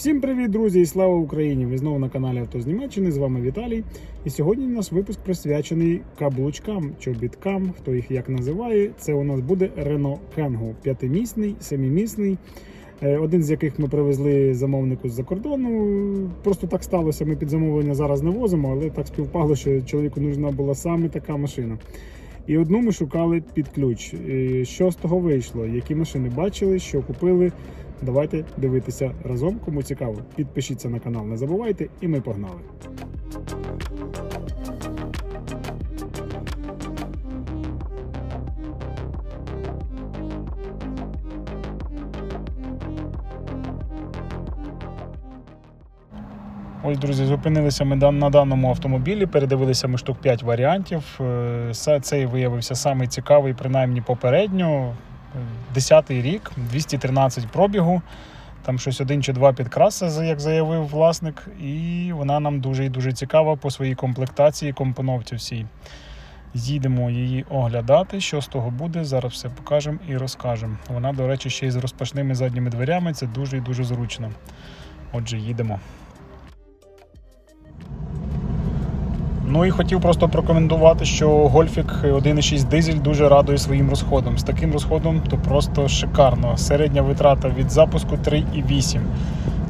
Всім привіт, друзі, і слава Україні! Ви знову на каналі Авто з Німеччини. З вами Віталій. І сьогодні наш випуск присвячений каблучкам, чобіткам, хто їх як називає. Це у нас буде Renault Kangoo. П'ятимісний, семимісний. Е, Один з яких ми привезли замовнику з-за кордону. Просто так сталося. Ми під замовлення зараз не возимо, але так співпало, що чоловіку нужна була саме така машина. І одну ми шукали під ключ. І Що з того вийшло? Які машини бачили, що купили? Давайте дивитися разом. Кому цікаво, підпишіться на канал, не забувайте, і ми погнали. Ось, друзі, зупинилися ми на даному автомобілі, передивилися ми штук 5 варіантів. Е, Цей виявився самий цікавий, принаймні попередньо. 10-й рік, 213 пробігу. Там щось один чи два підкраси, як заявив власник, і вона нам дуже і дуже цікава по своїй комплектації, компоновці всій. Їдемо її оглядати. Що з того буде, зараз все покажемо і розкажемо. Вона, до речі, ще й з розпашними задніми дверями. Це дуже і дуже зручно. Отже, їдемо. Ну і хотів просто прокоментувати, що Гольфік 1.6 дизель дуже радує своїм розходом. З таким розходом то просто шикарно. Середня витрата від запуску 3,8.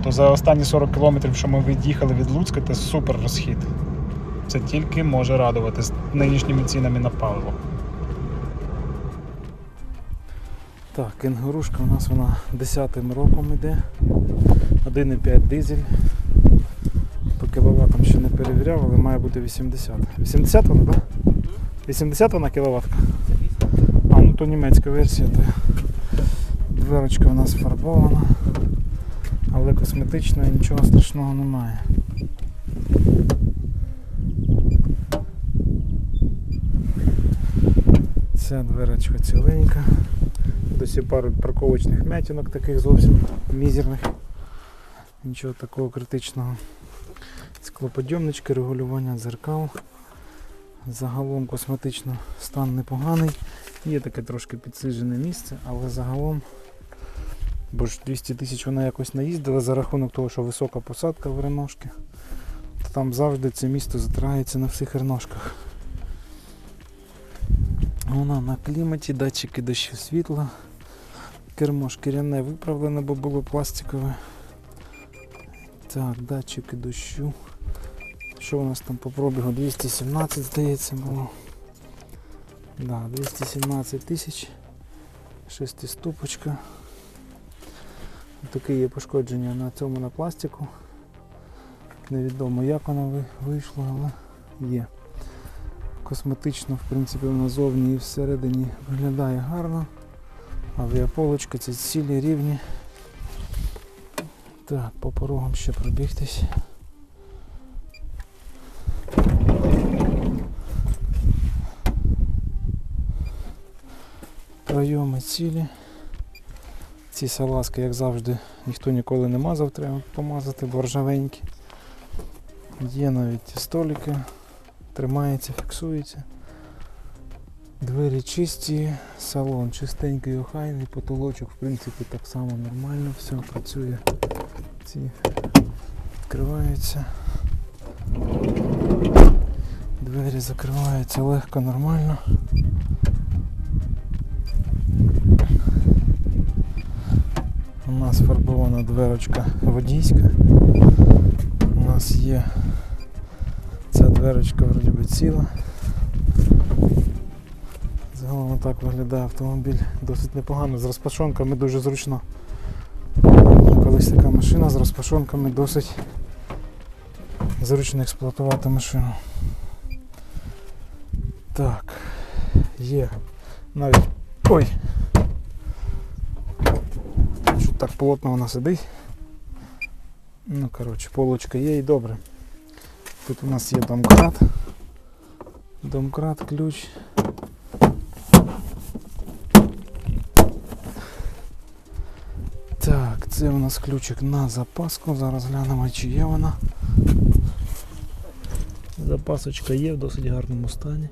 То за останні 40 кілометрів, що ми від'їхали від Луцька, це супер розхід. Це тільки може радувати з нинішніми цінами на паливо. Так, кенгурушка у нас вона 10 роком йде. 1,5 дизель. Кіловатам ще не перевіряв, але має бути 80. 80 вона, так? 80 вона кіловатка? А, ну то німецька версія. То... Дверочка у нас фарбована, але косметична і нічого страшного немає. Ця дверочка ціленька. Досі пару парковочних м'ятінок таких зовсім мізерних. Нічого такого критичного. Склоподйомнички, регулювання дзеркал. Загалом косметично стан непоганий. Є таке трошки підсиджене місце, але загалом, бо ж 200 тисяч вона якось наїздила за рахунок того, що висока посадка в реношки, там завжди це місто затирається на всіх реношках. Вона на кліматі, датчики дощу світла. Кермо шкіряне виправлене, бо було пластикове. Так, датчики дощу. Що у нас там по пробігу? 217, здається, було. Да, 217 тисяч. Шестиступочка. Таке є пошкодження на цьому на пластику. Невідомо як воно вийшло, але є. Косметично, в принципі, назовні і всередині виглядає гарно. Авіаполочка, ці цілі рівні. Так, по порогам ще пробігтись. Пройоми цілі. Ці салазки, як завжди, ніхто ніколи не мазав, треба помазати, бо ржавенькі. Є навіть столики, тримається, фіксується. Двері чисті, салон чистенький, охайний, потолочок в принципі так само нормально, все працює. Ці відкриваються. Двері закриваються легко, нормально. У нас фарбована дверочка водійська. У нас є ця дверочка вроді би ціла. Загалом так виглядає автомобіль досить непогано, з розпашонками дуже зручно. Колись така машина з розпашонками досить зручно експлуатувати машину. Так, є навіть... Ой! Що так плотно вона сидить. Ну, коротше, полочка є і добре. Тут у нас є домкрат. Домкрат, ключ. Так, це у нас ключик на запаску. Зараз глянемо, чи є вона. Запасочка є в досить гарному стані.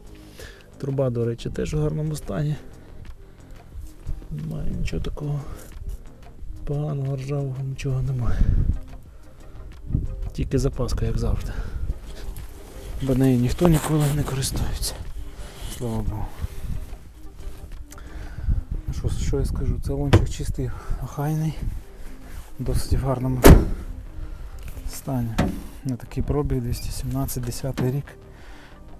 Труба, до речі, теж в гарному стані. Немає нічого такого поганого ржавого, нічого немає. тільки запаска, як завжди. Бо нею ніхто ніколи не користується. Слава Богу. Що, що я скажу? Салончик чистий, охайний, досить в гарному стані. На такий пробіг 217 10 рік.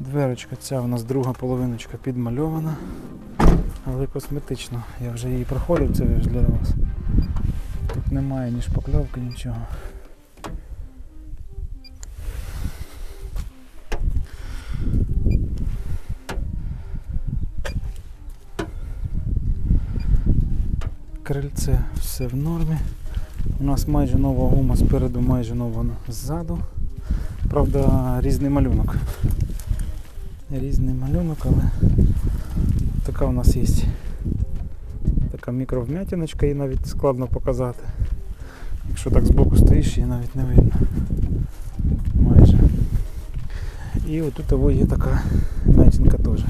Дверочка ця у нас друга половиночка підмальована, але косметично. Я вже її проходив, це ж для вас. Тут немає ні шпакльовки, нічого. Крильце все в нормі. У нас майже нова гума спереду, майже нова ззаду. Правда, різний малюнок. Різний малюнок, але така у нас є така мікровмятиночка, її навіть складно показати. Якщо так збоку стоїш, її навіть не видно. Майже. І отут є така м'ятинка теж.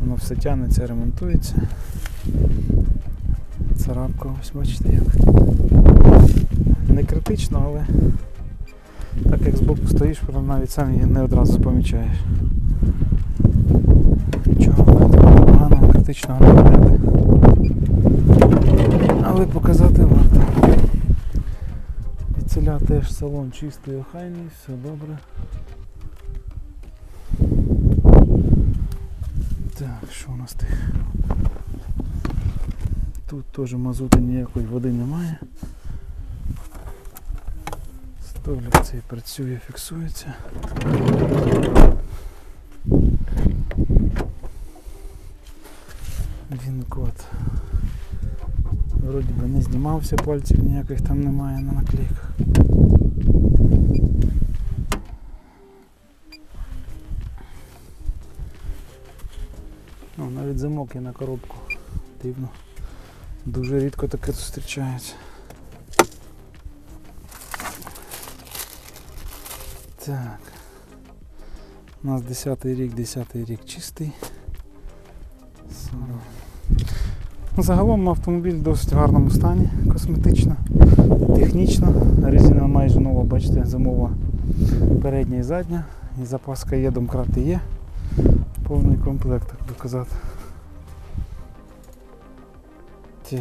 Воно все тягнеться, ремонтується. Царапка, ось бачите як. Не критично, але так як збоку стоїш, прям навіть сам її не одразу помічаєш. Нічого такого поганого, критичного немає. Але показати варто. Відціля теж салон чистий, охайний, все добре. Так, що у нас тих? Тут теж мазути ніякої води немає. Столик цей працює, фіксується. Він код. Вроді би не знімався, пальців ніяких там немає на наклейках. О, навіть замок є на коробку. Дивно. Дуже рідко таке зустрічається. Так. У нас 10 й рік, 10 й рік чистий. Ну, Загалом автомобіль в досить гарному стані, косметично, технічно. Резина майже нова, бачите, замова передня і задня. І запаска є, домкрати є. Повний комплект, так би казати. Так.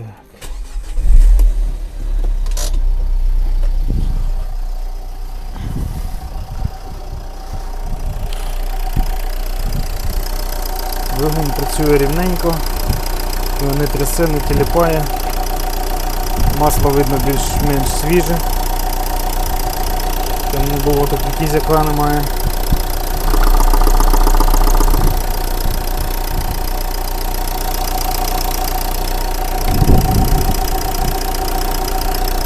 Двигун працює рівненько, не трясе, не тіліпає. Масло видно більш-менш свіже. Там не було тут кізяка немає.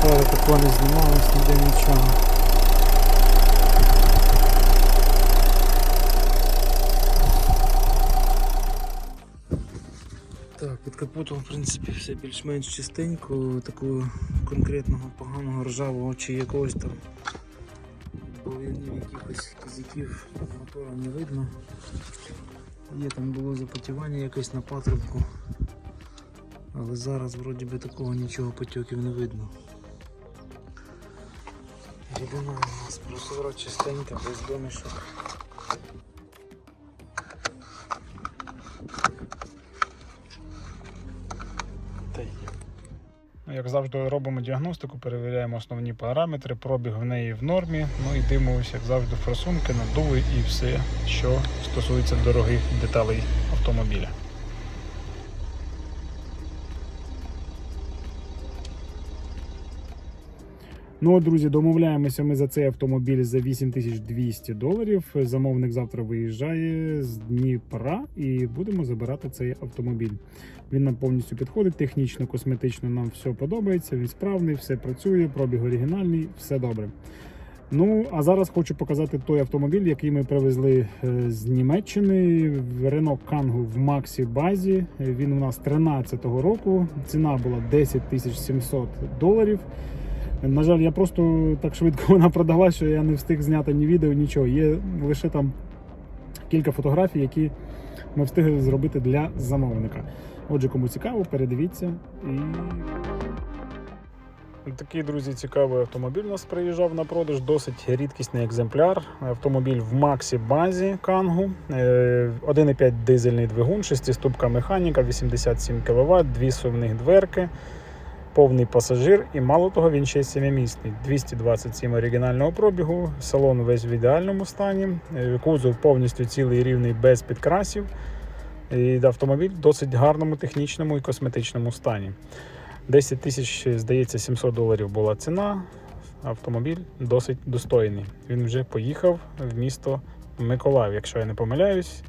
Фари такого не знімалось, ніде нічого. Так, під капотом, в принципі, все більш-менш чистенько, такого конкретного поганого ржавого чи якогось там болинів якихось кізяків мотора не видно. Є там було запотівання якесь на патрубку, але зараз вроді би такого нічого потьоків не видно. Рідина у нас прозора, чистенька, без домішок. Як завжди, робимо діагностику, перевіряємо основні параметри, пробіг в неї в нормі. Ну і дивимося, як завжди, форсунки, надуви і все, що стосується дорогих деталей автомобіля. Ну, друзі, домовляємося ми за цей автомобіль за 8200 доларів. Замовник завтра виїжджає з Дніпра і будемо забирати цей автомобіль. Він нам повністю підходить, технічно, косметично нам все подобається. Він справний, все працює, пробіг оригінальний, все добре. Ну, а зараз хочу показати той автомобіль, який ми привезли е, з Німеччини. Renault Kangoo в Максі базі. Він у нас 13-го року. Ціна була 10 700 доларів. На жаль, я просто так швидко вона продалась, що я не встиг зняти ні відео, нічого. Є лише там кілька фотографій, які ми встигли зробити для замовника. Отже, кому цікаво, передивіться і Такий, друзі, цікавий автомобіль у нас приїжджав на продаж. Досить рідкісний екземпляр. Автомобіль в Максі базі Кангу. Е, 1,5 дизельний двигун, 6-ступка механіка, 87 кВт, дві сувних дверки, повний пасажир і мало того, він ще й сімимісний. 227 оригінального пробігу, салон весь в ідеальному стані, е, кузов повністю цілий рівний без підкрасів. І автомобіль в досить гарному технічному і косметичному стані. 10 тисяч, здається, 700 доларів була ціна. Автомобіль досить достойний. Він вже поїхав в місто Миколаїв, якщо я не помиляюсь.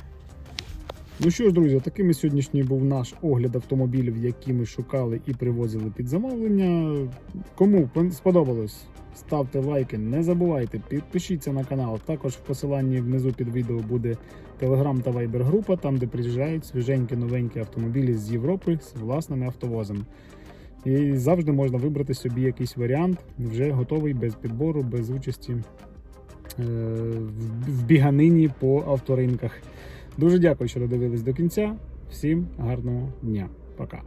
Ну що ж, друзі, таким і сьогоднішній був наш огляд автомобілів, які ми шукали і привозили під замовлення. Кому сподобалось, ставте лайки, не забувайте, підпишіться на канал. Також в посиланні внизу під відео буде Telegram та Viber група, там де приїжджають свіженькі новенькі автомобілі з Європи з власними автовозами. І завжди можна вибрати собі якийсь варіант, вже готовий, без підбору, без участі е, в біганині по авторинках. Дуже дякую, що додивились до кінця. Всім гарного дня. Пока.